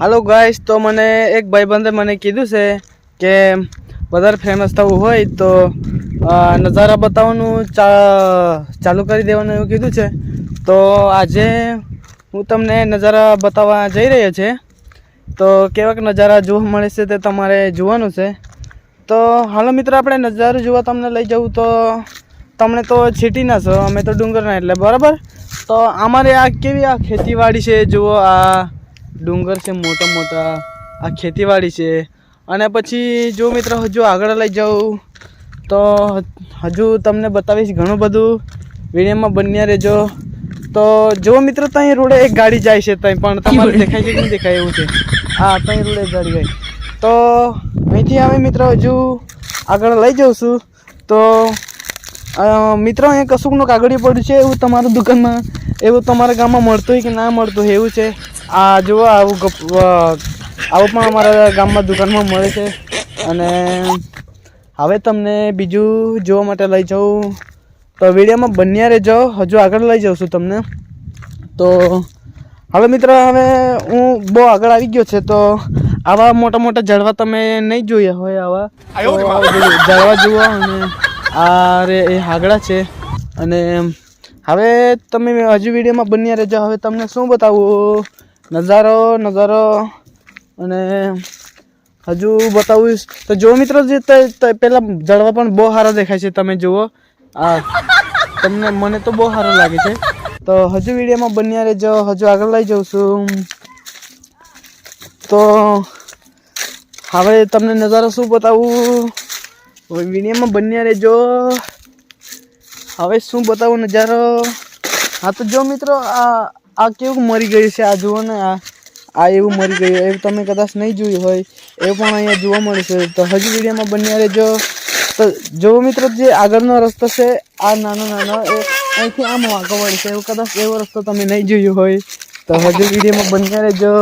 હાલો guys તો મને એક ભાઈબંધે મને કીધું છે કે વધારે ફેમસ થવું હોય તો નજારા બતાવવાનું ચાલુ કરી દેવાનું એવું કીધું છે. તો આજે હું તમને નજારા બતાવવા જઈ રહ્યો છે. તો કેવાક નજારા જોવા મળે છે તે તમારે જોવાનું છે. તો હાલો મિત્રો, આપણે નજારો જોવા તમને લઈ જવું તો તમને તો છીટી ના છો, અમે તો ડુંગરના એટલે, બરાબર? તો અમારે આ કેવી આ ખેતીવાડી છે? જુઓ આ ડુંગર છે મોટા મોટા આ ખેતીવાડી છે. અને પછી જો મિત્રો હજુ આગળ લઈ જાઉં તો હજુ તમને બતાવીશ ઘણું બધું. વિડીયોમાં બન્યા રહેજો. તો જો મિત્રો ત્યાં રોડે એક ગાડી જાય છે ત્યાં પણ તમારે દેખાય છે કે નહીં દેખાય એવું છે? હા ત્યાં રોડે ગાડી જાય. તો અહીંથી હવે મિત્રો હજુ આગળ લઈ જાઉં છું. તો મિત્રો અહીંયા કશુંકનું કાગળિયું પડ્યું છે એવું તમારું દુકાનમાં? એવું તમારા ગામમાં મળતું હોય કે ના મળતું હોય એવું છે? આ જુઓ આવું આવું પણ અમારા ગામમાં દુકાનમાં મળે છે. અને હવે તમને બીજું જોવા માટે લઈ જાઉં. તો વિડીયોમાં બન્યા રહેજો. હજુ આગળ લઈ જાઉં છું તમને. તો હવે મિત્ર હવે હું બહુ આગળ આવી ગયો છે તો આવા મોટા મોટા ઝાડવા તમે નહીં જોયા હોય આવા. ઝાડવા જુઓ અને આ રે એ હાગડા છે. અને હવે તમે હજુ વિડીયોમાં બન્યા રહેજો. હવે તમને શું બતાવું? નજારો નજારો અને હજુ બતાવું તો જો મિત્રો જે પેલા જળવા પણ બહુ સારા દેખાય છે, તમે જુઓ. આ, તમને, મને તો બહુ સારું લાગે છે. તો હજુ વિડીયોમાં બન્યા રહેજો. હજુ આગળ લઈ જાઉં છું. તો હવે તમને નજારો શું બતાવું? વિડીયોમાં બન્યા રહેજો. હવે શું બતાવું નજારો? હા, તો જો મિત્રો, આ આ કેવું મરી ગયું છે? આ જુઓ ને, આ આ એવું મરી ગયું. એવું તમે કદાચ નહીં જોયું હોય એવું પણ અહીંયા જોવા મળે છે તો હજી વિડીયોમાં બન્યા રહેજો. તો જો મિત્રો, જે આગળનો રસ્તો છે, આ નાનો નાનો, એ અહીંથી આમ વાંકો વળે છે. એવું કદાચ એવો રસ્તો તમે નહીં જોયો હોય, તો હજુ વિડીયોમાં બન્યા રહેજો.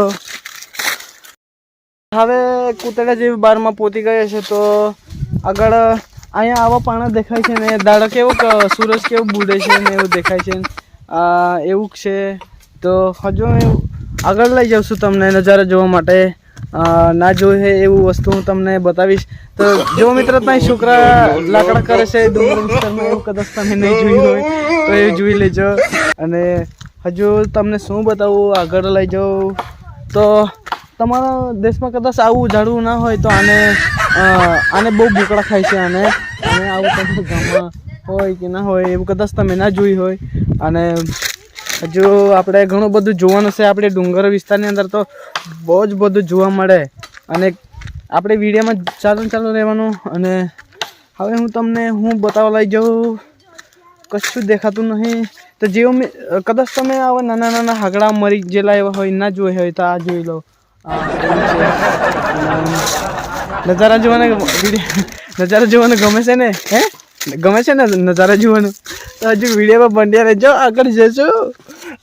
હવે કૂતરા જેવી બારમાં પોતી ગયા છે, તો આગળ અહીંયા આવા પાણા દેખાય છે ને. દાડો કેવો સૂરજ કેવું બુડે છે ને એવું દેખાય છે. એવું છે. તો હજુ હું આગળ લઈ જાઉં છું તમને નજારા જોવા માટે. ના જોઈ હોય એવું વસ્તુ હું તમને બતાવીશ. તો જો મિત્ર, ત્યાં છોકરા લાકડા કરે છે એવું કદાચ તમે નહીં જોયું હોય, તો એ જોઈ લેજો. અને હજુ તમને શું બતાવું, આગળ લઈ જાઉં. તો તમારા દેશમાં કદાચ આવું ઝાડવું ના હોય તો આને આને બહુ ભૂકડા ખાય છે આને. અને આવું તમારા ગામમાં હોય કે ના હોય, એવું કદાચ તમે ના જોઈ હોય. અને હજુ આપણે ઘણું બધું જોવાનું છે. આપણે ડુંગર વિસ્તારની અંદર તો બહુ જ બધું જોવા મળે. અને આપણે વિડીયોમાં ચાલુ ચાલુ રહેવાનું. અને હવે હું તમને હું બતાવવા લઈ જાઉં. કશું દેખાતું નહીં. તો જેવું મેં કદાચ તમે આવા નાના નાના હાગડા મરી ગયેલા એવા હોય, ના જોઈ હોય, તો આ જોઈ લો. નજારા જોવાને નજારા જોવાનું ગમે છે ને? હે? ગમે છે ને નજારા જોવાનું? તો હજુ વિડીયોમાં બંડિયા રહેજો, આગળ જઈશું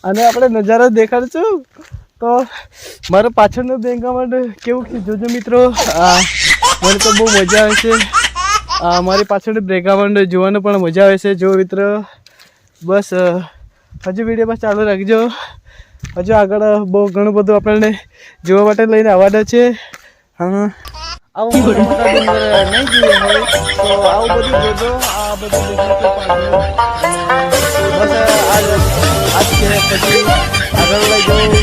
અને આપણે નજારો દેખાડશું. તો મારો પાછળનું બેંગામાં કેવું કે જોજો મિત્રો. મને તો બહુ મજા આવે છે. મારી પાછળ બેકગ્રાઉન્ડ જોવાનું પણ મજા આવે છે. જો મિત્ર, બસ હજુ વિડીયોમાં ચાલુ રાખજો. હજુ આગળ બહુ ઘણું બધું આપણને જોવા માટે લઈને આવવાના છે. હા. આવું મોટા ડુંગર નહીં જોઈએ હોય તો આવું બધું જોજો આ બધું બસ આજ આજ પછી આગળ લઈ જાઉં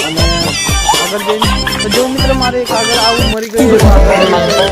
અને આગળ જઈને જો મિત્ર મારે એક આગળ આવું મરી ગયું.